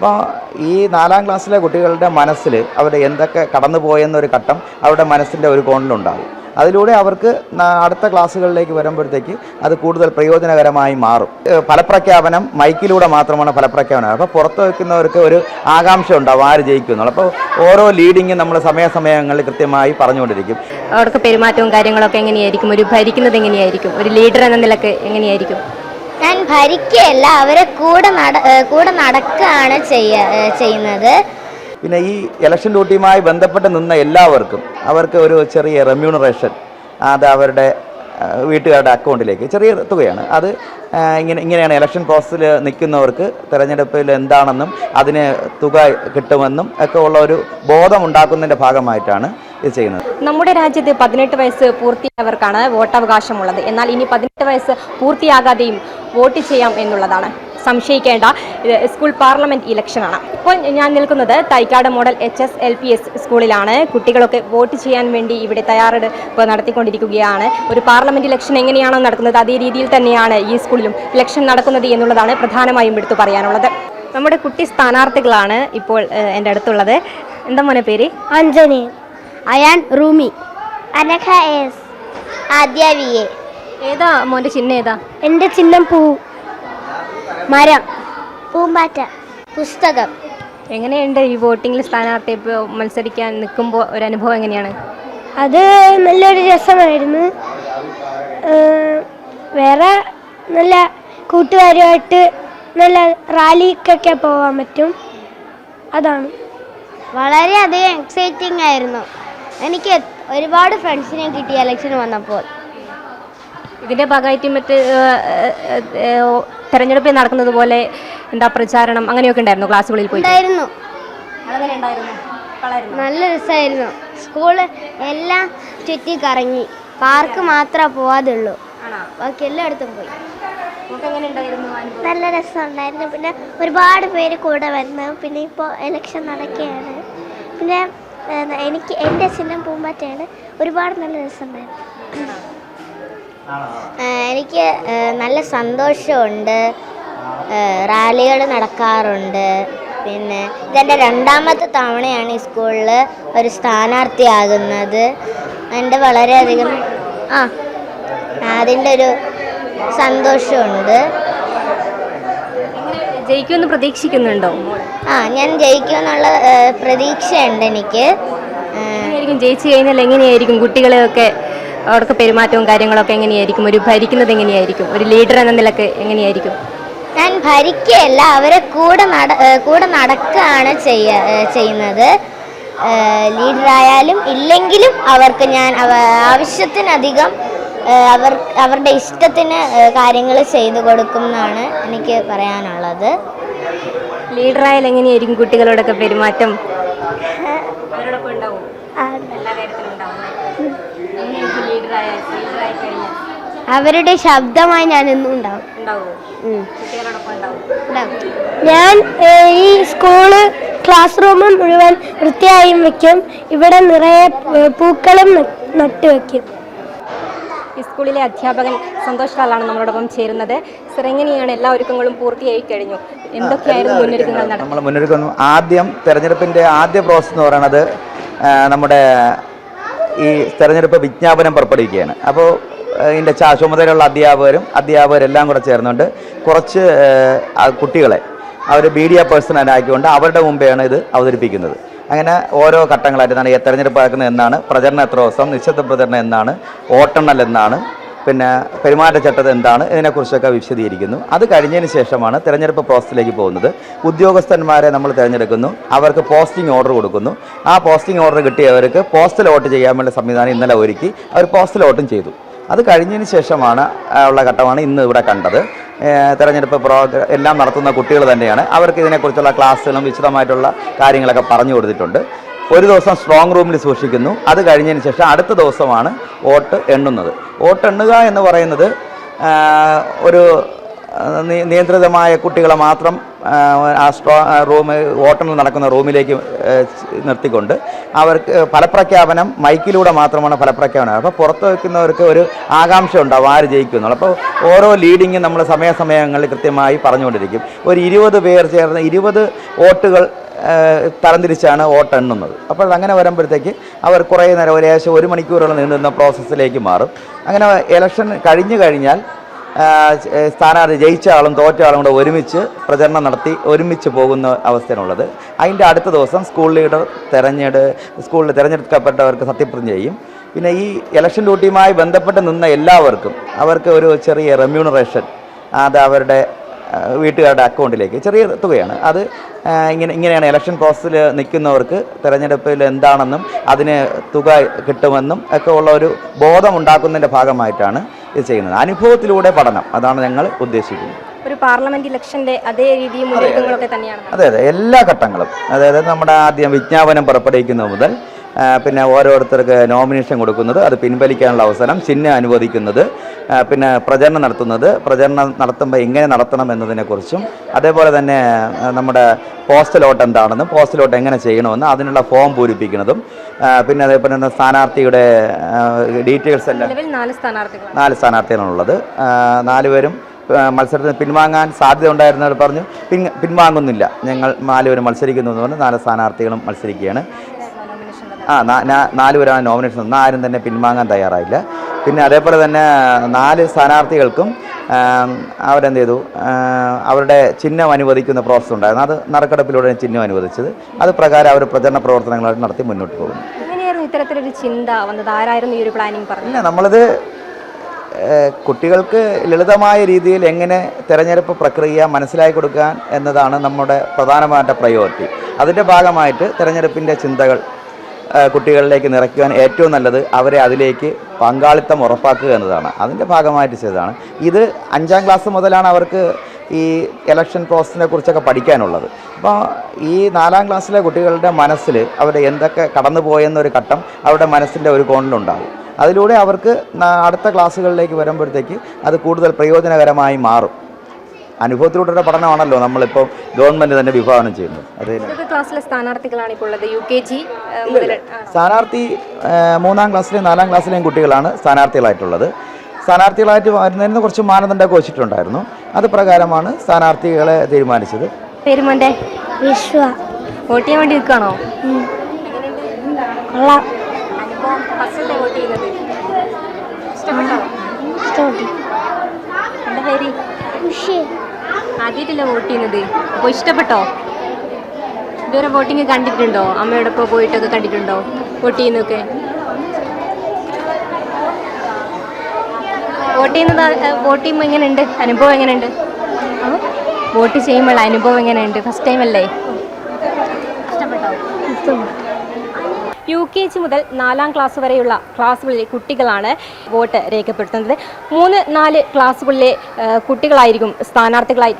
അപ്പോൾ ഈ നാലാം ക്ലാസ്സിലെ കുട്ടികളുടെ മനസ്സിൽ അവർ എന്തൊക്കെ കടന്നു പോയെന്നൊരു ഘട്ടം അവരുടെ മനസ്സിന്റെ ഒരു കോണിലുണ്ടാകും. അതിലൂടെ അവർക്ക് അടുത്ത ക്ലാസ്സുകളിലേക്ക് വരുമ്പോഴത്തേക്ക് അത് കൂടുതൽ പ്രയോജനകരമായി മാറും. ഫലപ്രഖ്യാപനം മൈക്കിലൂടെ മാത്രമാണ് ഫലപ്രഖ്യാപനം. അപ്പോൾ പുറത്ത് വയ്ക്കുന്നവർക്ക് ഒരു ആകാംക്ഷ ഉണ്ടാവും ആര് ജയിക്കുന്നുള്ളു അപ്പോൾ ഓരോ ലീഡിങ്ങും നമ്മൾ സമയാസമയങ്ങളിൽ കൃത്യമായി പറഞ്ഞുകൊണ്ടിരിക്കും. അവർക്ക് പെരുമാറ്റവും കാര്യങ്ങളൊക്കെ എങ്ങനെയായിരിക്കും? ഒരു ഭരിക്കുന്നത് എങ്ങനെയായിരിക്കും? ഒരു ലീഡർ എന്ന നിലയ്ക്ക് എങ്ങനെയായിരിക്കും? ഞാൻ ഭരിക്കുകയല്ല അവരെ കൂടെ നട കൂടെ നടക്കുകയാണ് ചെയ്യ ചെയ്യുന്നത്. പിന്നെ ഈ ഇലക്ഷൻ ഡ്യൂട്ടിയുമായി ബന്ധപ്പെട്ട് നിന്ന എല്ലാവർക്കും അവർക്ക് ഒരു ചെറിയ റെമ്യൂണറേഷൻ അത് അവരുടെ വീട്ടുകാരുടെ അക്കൗണ്ടിലേക്ക് ചെറിയ തുകയാണ്. അത് ഇങ്ങനെ ഇങ്ങനെയാണ് ഇലക്ഷൻ പ്രോസസ്സിൽ നിൽക്കുന്നവർക്ക് തിരഞ്ഞെടുപ്പിൽ എന്താണെന്നും അതിന് തുക കിട്ടുമെന്നും ഒക്കെ ഉള്ള ഒരു ബോധം ഉണ്ടാക്കുന്നതിന്റെ ഭാഗമായിട്ടാണ് ഇത് ചെയ്യുന്നത്. നമ്മുടെ രാജ്യത്ത് പതിനെട്ട് വയസ്സ് പൂർത്തിയായവർക്കാണ് വോട്ടവകാശമുള്ളത്. എന്നാൽ ഇനി പതിനെട്ട് വയസ്സ് പൂർത്തിയാകാതെയും വോട്ട് ചെയ്യാം എന്നുള്ളതാണ്. സംശയിക്കേണ്ട സ്കൂൾ പാർലമെന്റ് ഇലക്ഷനാണ്. ഇപ്പോൾ ഞാൻ നിൽക്കുന്നത് Thycaud model H S L P S സ്കൂളിലാണ്. കുട്ടികളൊക്കെ വോട്ട് ചെയ്യാൻ വേണ്ടി ഇവിടെ തയ്യാറെടുപ്പ് നടത്തിക്കൊണ്ടിരിക്കുകയാണ്. ഒരു പാർലമെന്റ് ഇലക്ഷൻ എങ്ങനെയാണോ നടക്കുന്നത് അതേ രീതിയിൽ തന്നെയാണ് ഈ സ്കൂളിലും ഇലക്ഷൻ നടക്കുന്നത് എന്നുള്ളതാണ് പ്രധാനമായും എടുത്തു പറയാനുള്ളത്. നമ്മുടെ കുട്ടി സ്ഥാനാർത്ഥികളാണ് ഇപ്പോൾ എന്റെ അടുത്തുള്ളത്. എന്താ മോനെ പേര്? Anjani. Ayaan Rumi Anagha S Adhya V A ഏതാ മോന്റെ ചിഹ്നം ഏതാ? എന്റെ ചിഹ്നം പൂ. മരം. പൂമ്പാറ്റ. പുസ്തകം. എങ്ങനെയുണ്ട് ഈ വോട്ടിങ്ങിൽ സ്ഥാനാർത്ഥി ഇപ്പോൾ മത്സരിക്കാൻ നിൽക്കുമ്പോൾ ഒരു അനുഭവം എങ്ങനെയാണ്? അത് നല്ലൊരു രസമായിരുന്നു. വേറെ നല്ല കൂട്ടുകാരുമായിട്ട് നല്ല റാലിക്കൊക്കെ പോകാൻ പറ്റും. അതാണ്. വളരെയധികം എക്സൈറ്റിംഗ് ആയിരുന്നു. എനിക്ക് ഒരുപാട് ഫ്രണ്ട്സിനെ കിട്ടി ഇലക്ഷൻ വന്നപ്പോൾ. ഇതിന്റെ ഭാഗമായിട്ട് മറ്റ് തെരഞ്ഞെടുപ്പിൽ നടക്കുന്നത് പോലെ എന്താ പ്രചാരണം അങ്ങനെയൊക്കെ ഉണ്ടായിരുന്നു ക്ലാസ്സുകളിൽ പോയി ഉണ്ടായിരുന്നു. നല്ല രസമായിരുന്നു സ്കൂൾ എല്ലാം ചുറ്റി കറങ്ങി. പാർക്ക് മാത്രമേ പോവാതുള്ളൂ. ബാക്കി എല്ലായിടത്തും പോയി. നല്ല രസമുണ്ടായിരുന്നു പിന്നെ ഒരുപാട് പേര് കൂടെ വന്നു പിന്നെ ഇപ്പോൾ എലക്ഷൻ നടക്കുകയാണ്. പിന്നെ എനിക്ക് എന്റെ ചിഹ്നം പൂമ്പാറ്റയാണ് ഒരുപാട് നല്ല രസമുണ്ടായിരുന്നു എനിക്ക് നല്ല സന്തോഷമുണ്ട്. റാലികൾ നടക്കാറുണ്ട്. പിന്നെ ഇതെന്റെ രണ്ടാമത്തെ തവണയാണ് ഈ സ്കൂളിൽ ഒരു സ്ഥാനാർത്ഥിയാകുന്നത്. എന്റെ വളരെയധികം ആ അതിന്റെ ഒരു സന്തോഷമുണ്ട്. ജയിക്കുമെന്ന് പ്രതീക്ഷിക്കുന്നുണ്ടോ? ആ ഞാൻ ജയിക്കുമെന്നുള്ള പ്രതീക്ഷയുണ്ട് എനിക്ക്. എങ്ങനെയായിരിക്കും ജയിച്ചു കഴിഞ്ഞാൽ എങ്ങനെയായിരിക്കും? കുട്ടികളെയൊക്കെ അവർക്ക് പെരുമാറ്റവും കാര്യങ്ങളൊക്കെ എങ്ങനെയായിരിക്കും? ഒരു ഭരിക്കുന്നത് എങ്ങനെയായിരിക്കും? ഒരു ലീഡർ എന്ന നിലയ്ക്ക് എങ്ങനെയായിരിക്കും? ഞാൻ ഭരിക്കുകയല്ല അവരെ കൂടെ നട കൂടെ നടക്കുകയാണ് ചെയ്യ ചെയ്യുന്നത്. ലീഡറായാലും ഇല്ലെങ്കിലും അവർക്ക് ഞാൻ ആവശ്യത്തിനധികം അവർ അവരുടെ ഇഷ്ടത്തിന് കാര്യങ്ങൾ ചെയ്തു കൊടുക്കും എന്നാണ് എനിക്ക് പറയാനുള്ളത്. ലീഡറായാലും എങ്ങനെയായിരിക്കും കുട്ടികളോടൊക്കെ പെരുമാറ്റം? അവരുടെ ശബ്ദമായി ഞാൻ എന്നും ഉണ്ടാവും. ഞാൻ ഈ സ്കൂൾ ക്ലാസ് റൂം മുഴുവൻ വൃത്തിയായും വെക്കും. ഇവിടെ നിറയെ പൂക്കളും നട്ടു വെക്കും ഈ സ്കൂളിലെ അധ്യാപകൻ സന്തോഷ് ലാലാണ് നമ്മളോടൊപ്പം ചേരുന്നത്. സർ എങ്ങനെയാണ് എല്ലാ ഒരുക്കങ്ങളും പൂർത്തിയായി കഴിഞ്ഞു. എന്തൊക്കെയായിരുന്നു മുന്നൊരുക്കങ്ങൾ നമ്മൾ മുന്നൊരുക്കുന്നു. ആദ്യം തെരഞ്ഞെടുപ്പിന്റെ ആദ്യ പ്രോസസ്സ് എന്ന് പറയുന്നത് നമ്മുടെ ഈ തെരഞ്ഞെടുപ്പ് വിജ്ഞാപനം പുറപ്പെടുവിക്കുകയാണ്. അപ്പോൾ ഇതിന്റെ ചാ ചുമതലയുള്ള അധ്യാപകരും അധ്യാപകരെല്ലാം കൂടെ ചേർന്നുകൊണ്ട് കുറച്ച് കുട്ടികളെ അവർ മീഡിയ പേഴ്സണലാക്കിക്കൊണ്ട് അവരുടെ മുമ്പെയാണ് ഇത് അവതരിപ്പിക്കുന്നത്. അങ്ങനെ ഓരോ ഘട്ടങ്ങളായിട്ട് എന്താണ് തെരഞ്ഞെടുപ്പ് നടക്കുന്നത് എന്നാണ്. പ്രചരണം എത്ര ദിവസം നിശ്ചിത പ്രചരണം എന്നാണ് വോട്ടെണ്ണൽ എന്നാണ് പിന്നെ പെരുമാറ്റച്ചട്ടം എന്താണ് ഇതിനെക്കുറിച്ചൊക്കെ വിശദീകരിക്കുന്നു. അത് കഴിഞ്ഞതിന് ശേഷമാണ് തിരഞ്ഞെടുപ്പ് പ്രോസസ്സിലേക്ക് പോകുന്നത്. ഉദ്യോഗസ്ഥന്മാരെ നമ്മൾ തിരഞ്ഞെടുക്കുന്നു. അവർക്ക് പോസ്റ്റിംഗ് ഓർഡർ കൊടുക്കുന്നു. ആ പോസ്റ്റിംഗ് ഓർഡർ കിട്ടിയവർക്ക് പോസ്റ്റൽ വോട്ട് വേണ്ട സംവിധാനം ഇന്നലെ ഒരുക്കി അവർ പോസ്റ്റൽ വോട്ടും ചെയ്തു. അത് കഴിഞ്ഞതിന് ശേഷമാണ് ഉള്ള ഘട്ടമാണ് ഇന്ന് ഇവിടെ കണ്ടത്. തെരഞ്ഞെടുപ്പ് പ്രോഗ്ര എല്ലാം നടത്തുന്ന കുട്ടികൾ തന്നെയാണ്. അവർക്ക് ഇതിനെക്കുറിച്ചുള്ള ക്ലാസ്സുകളും വിശദമായിട്ടുള്ള കാര്യങ്ങളൊക്കെ പറഞ്ഞു കൊടുത്തിട്ടുണ്ട്. ഒരു ദിവസം സ്ട്രോങ് റൂമിൽ സൂക്ഷിക്കുന്നു. അത് കഴിഞ്ഞതിന് ശേഷം അടുത്ത ദിവസമാണ് വോട്ട് എണ്ണുന്നത്. വോട്ട് എണ്ണുക എന്ന് പറയുന്നത് ഒരു നിയന്ത്രിതമായ കുട്ടികളെ മാത്രം ആ, സ്ട്രോ റൂം വോട്ടെണ്ണൽ നടക്കുന്ന റൂമിലേക്ക് നിർത്തിക്കൊണ്ട് അവർക്ക് ഫലപ്രഖ്യാപനം മൈക്കിലൂടെ മാത്രമാണ് ഫലപ്രഖ്യാപനം. അപ്പോൾ പുറത്ത് വയ്ക്കുന്നവർക്ക് ഒരു ആകാംക്ഷ ഉണ്ടാവും ആര് ജയിക്കുന്നുള്ളൂ അപ്പോൾ ഓരോ ലീഡിങ്ങും നമ്മൾ സമയാസമയങ്ങളിൽ കൃത്യമായി പറഞ്ഞുകൊണ്ടിരിക്കും. ഒരു ഇരുപത് പേർ ചേർന്ന് ഇരുപത് വോട്ടുകൾ തരംതിരിച്ചാണ് വോട്ട് എണ്ണുന്നത്. അപ്പോൾ അങ്ങനെ വരുമ്പോഴത്തേക്ക് അവർ കുറേ നേരം ഒരു ഏകദേശം ഒരു മണിക്കൂറോളം നീണ്ടുന്ന പ്രോസസ്സിലേക്ക് മാറും. അങ്ങനെ ഇലക്ഷൻ കഴിഞ്ഞു കഴിഞ്ഞാൽ സ്ഥാനാർത്ഥി ജയിച്ച ആളും തോറ്റ ആളും കൂടെ ഒരുമിച്ച് പ്രചരണം നടത്തി ഒരുമിച്ച് പോകുന്ന അവസ്ഥയാണുള്ളത്. അതിന്റെ അടുത്ത ദിവസം സ്കൂൾ ലീഡർ തെരഞ്ഞെടു സ്കൂളിൽ തിരഞ്ഞെടുക്കപ്പെട്ടവർക്ക് സത്യപ്രതിജ്ഞ ചെയ്യും. പിന്നെ ഈ ഇലക്ഷൻ ഡ്യൂട്ടിയുമായി ബന്ധപ്പെട്ട് നിന്ന എല്ലാവർക്കും അവർക്ക് ഒരു ചെറിയ റെമ്യൂണറേഷൻ അത് അവരുടെ വീട്ടുകാരുടെ അക്കൗണ്ടിലേക്ക് ചെറിയ തുകയാണ് അത് ഇങ്ങനെ ഇങ്ങനെയാണ് ഇലക്ഷൻ പ്രോസസ്സിൽ നിൽക്കുന്നവർക്ക് തിരഞ്ഞെടുപ്പിൽ എന്താണെന്നും അതിന് തുക കിട്ടുമെന്നും ഒക്കെ ഉള്ള ഒരു ബോധമുണ്ടാക്കുന്നതിന്റെ ഭാഗമായിട്ടാണ് ഇത് ചെയ്യുന്നത്. അനുഭവത്തിലൂടെ പഠനം. അതാണ് ഞങ്ങൾ ഉദ്ദേശിക്കുന്നത്. ഒരു പാർലമെന്റ് ഇലക്ഷന്റെ അതേ രീതിയും മുന്നൊരുക്കങ്ങളൊക്കെ തന്നെയാണ്. അതെ അതെ. എല്ലാ ഘട്ടങ്ങളും. അതായത് നമ്മുടെ ആദ്യം വിജ്ഞാപനം പുറപ്പെടുവിക്കുന്നത് മുതൽ പിന്നെ ഓരോരുത്തർക്ക് നോമിനേഷൻ കൊടുക്കുന്നത് അത് പിൻവലിക്കാനുള്ള അവസരം ചിഹ്നം അനുവദിക്കുന്നത് പിന്നെ പ്രചരണം നടത്തുന്നത് പ്രചരണം നടത്തുമ്പോൾ എങ്ങനെ നടത്തണം എന്നതിനെക്കുറിച്ചും അതേപോലെ തന്നെ നമ്മുടെ പോസ്റ്റൽ വോട്ട് എന്താണെന്നും പോസ്റ്റൽ വോട്ട് എങ്ങനെ ചെയ്യണമെന്ന് അതിനുള്ള ഫോം പൂരിപ്പിക്കുന്നതും പിന്നെ അതേപോലെ തന്നെ സ്ഥാനാർത്ഥിയുടെ ഡീറ്റെയിൽസ് എല്ലാം നാല് സ്ഥാനാർത്ഥികളാണ്. നാല് സ്ഥാനാർത്ഥികളാണുള്ളത് നാലുപേരും മത്സരത്തിന് പിൻവാങ്ങാൻ സാധ്യത ഉണ്ടായിരുന്നവർ പറഞ്ഞു. പിൻ പിൻവാങ്ങുന്നില്ല. ഞങ്ങൾ നാലുപേരും മത്സരിക്കുന്നു എന്ന് പറഞ്ഞ് നാല് സ്ഥാനാർത്ഥികളും മത്സരിക്കുകയാണ്. ആ നാല് പേരാണ് നോമിനേഷൻ ഒന്നും ആരും തന്നെ പിൻവാങ്ങാൻ തയ്യാറായില്ല. പിന്നെ അതേപോലെ തന്നെ നാല് സ്ഥാനാർത്ഥികൾക്കും അവരെന്ത് ചെയ്തു അവരുടെ ചിഹ്നം അനുവദിക്കുന്ന പ്രോസസ്സ് ഉണ്ടായിരുന്നു. അത് നറുക്കെടുപ്പിലൂടെ ചിഹ്നം അനുവദിച്ചത്. അത് പ്രകാരം അവർ പ്രചരണ പ്രവർത്തനങ്ങളായിട്ട് നടത്തി മുന്നോട്ട് പോകുന്നു. എങ്ങനെയായിരുന്നു ഇത്തരത്തിലൊരു ചിന്ത വന്നത്? ആരായിരുന്നു ഈ ഒരു പ്ലാനിങ് പറഞ്ഞത്? ഇല്ല നമ്മളിത് കുട്ടികൾക്ക് ലളിതമായ രീതിയിൽ എങ്ങനെ തിരഞ്ഞെടുപ്പ് പ്രക്രിയ മനസ്സിലാക്കി കൊടുക്കാൻ എന്നതാണ് നമ്മുടെ പ്രധാനമായിട്ട് പ്രയോറിറ്റി അതിന്റെ ഭാഗമായിട്ട് തിരഞ്ഞെടുപ്പിന്റെ ചിന്തകൾ കുട്ടികളിലേക്ക് നിറയ്ക്കുവാൻ ഏറ്റവും നല്ലത് അവരെ അതിലേക്ക് പങ്കാളിത്തം ഉറപ്പാക്കുക എന്നതാണ്. അതിന്റെ ഭാഗമായിട്ട് ചെയ്തതാണ്. ഇത് അഞ്ചാം ക്ലാസ് മുതലാണ് അവർക്ക് ഈ ഇലക്ഷൻ പ്രോസസ്സിനെ കുറിച്ചൊക്കെ പഠിക്കാനുള്ളത്. അപ്പോൾ ഈ നാലാം ക്ലാസ്സിലെ കുട്ടികളുടെ മനസ്സിൽ അവരുടെ എന്തൊക്കെ കടന്നു പോയെന്നൊരു ഘട്ടം അവരുടെ മനസ്സിന്റെ ഒരു കോണിലുണ്ടാകും. അതിലൂടെ അവർക്ക് അടുത്ത ക്ലാസ്സുകളിലേക്ക് വരുമ്പോഴത്തേക്ക് അത് കൂടുതൽ പ്രയോജനകരമായി മാറും. അനുഭവത്തിലൂടെ പഠനമാണല്ലോ നമ്മളിപ്പോൾ ഗവൺമെന്റ് തന്നെ വിഭാവനം ചെയ്യുന്നത്. അതെ ക്ലാസ്സിലെ സ്ഥാനാർത്ഥികളാണ് ഇപ്പോൾ ഉള്ളത്. യു കെ ജി മുതൽ ആ. സ്ഥാനാർത്ഥി മൂന്നാം ക്ലാസ്സിലെയും നാലാം ക്ലാസ്സിലെയും കുട്ടികളാണ് സ്ഥാനാർത്ഥികളായിട്ടുള്ളത്. സ്ഥാനാർത്ഥികളായിട്ട് വരുന്നതിന് കുറച്ച് മാനദണ്ഡമൊക്കെ വെച്ചിട്ടുണ്ടായിരുന്നു. അത് പ്രകാരമാണ് സ്ഥാനാർത്ഥികളെ തീരുമാനിച്ചത്. പേര് മോന്റെ വിശ്വ. വോട്ട് ചെയ്യാൻ വേണ്ടി നിൽക്കുകയാണോ കൊള്ളാം. അനുഭവം ഫസ്റ്റല്ലേ വോട്ട് ചെയ്യുന്നത്? ഇഷ്ടപ്പെട്ടോ? ഇഷ്ടപ്പെട്ടു. എന്റെ പേര്? ഉഷി. ആദ്യമായിട്ടല്ലേ വോട്ട് ചെയ്യുന്നത്? അപ്പോൾ ഇഷ്ടപ്പെട്ടോ? ഇതുവരെ വോട്ടിങ് കണ്ടിട്ടുണ്ടോ? അമ്മയുടെ ഒപ്പം പോയിട്ടൊക്കെ കണ്ടിട്ടുണ്ടോ? വോട്ട് ചെയ്യുന്നൊക്കെ വോട്ട് ചെയ്യുന്നത് വോട്ട് ചെയ്യുമ്പോൾ എങ്ങനെയുണ്ട്? അനുഭവം എങ്ങനെയുണ്ട്? വോട്ട് ചെയ്യുമ്പോൾ അനുഭവം എങ്ങനെയുണ്ട്? ഫസ്റ്റ് ടൈം അല്ലേ? ഇഷ്ടപ്പെട്ടോ? യു കെ ജി മുതൽ നാലാം ക്ലാസ് വരെയുള്ള ക്ലാസ്സുകളിലെ കുട്ടികളാണ് വോട്ട് രേഖപ്പെടുത്തുന്നത്. മൂന്ന് നാല് ക്ലാസ്സുകളിലെ കുട്ടികളായിരിക്കും സ്ഥാനാർത്ഥികളായി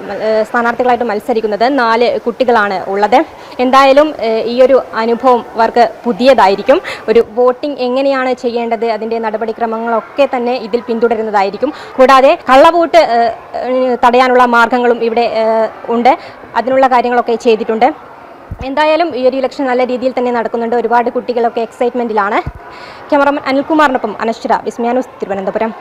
സ്ഥാനാർത്ഥികളായിട്ട് മത്സരിക്കുന്നത്. നാല് കുട്ടികളാണ് ഉള്ളത്. എന്തായാലും ഈ ഒരു അനുഭവം അവർക്ക് പുതിയതായിരിക്കും. ഒരു വോട്ടിംഗ് എങ്ങനെയാണ് ചെയ്യേണ്ടത് അതിന്റെ നടപടിക്രമങ്ങളൊക്കെ തന്നെ ഇതിൽ പിന്തുടരുന്നതായിരിക്കും. കൂടാതെ കള്ളവോട്ട് തടയാനുള്ള മാർഗങ്ങളും ഇവിടെ ഉണ്ട്. അതിനുള്ള കാര്യങ്ങളൊക്കെ ചെയ്തിട്ടുണ്ട്. എന്തായാലും ഈ ഒരു ഇലക്ഷൻ നല്ല രീതിയിൽ തന്നെ നടക്കുന്നുണ്ട്. ഒരുപാട് കുട്ടികളൊക്കെ എക്സൈറ്റ്മെന്റിലാണ് ക്യാമറമാൻ അനിൽകുമാറിനൊപ്പം അനശ്വര വിസ്മയാനൂസ് തിരുവനന്തപുരം.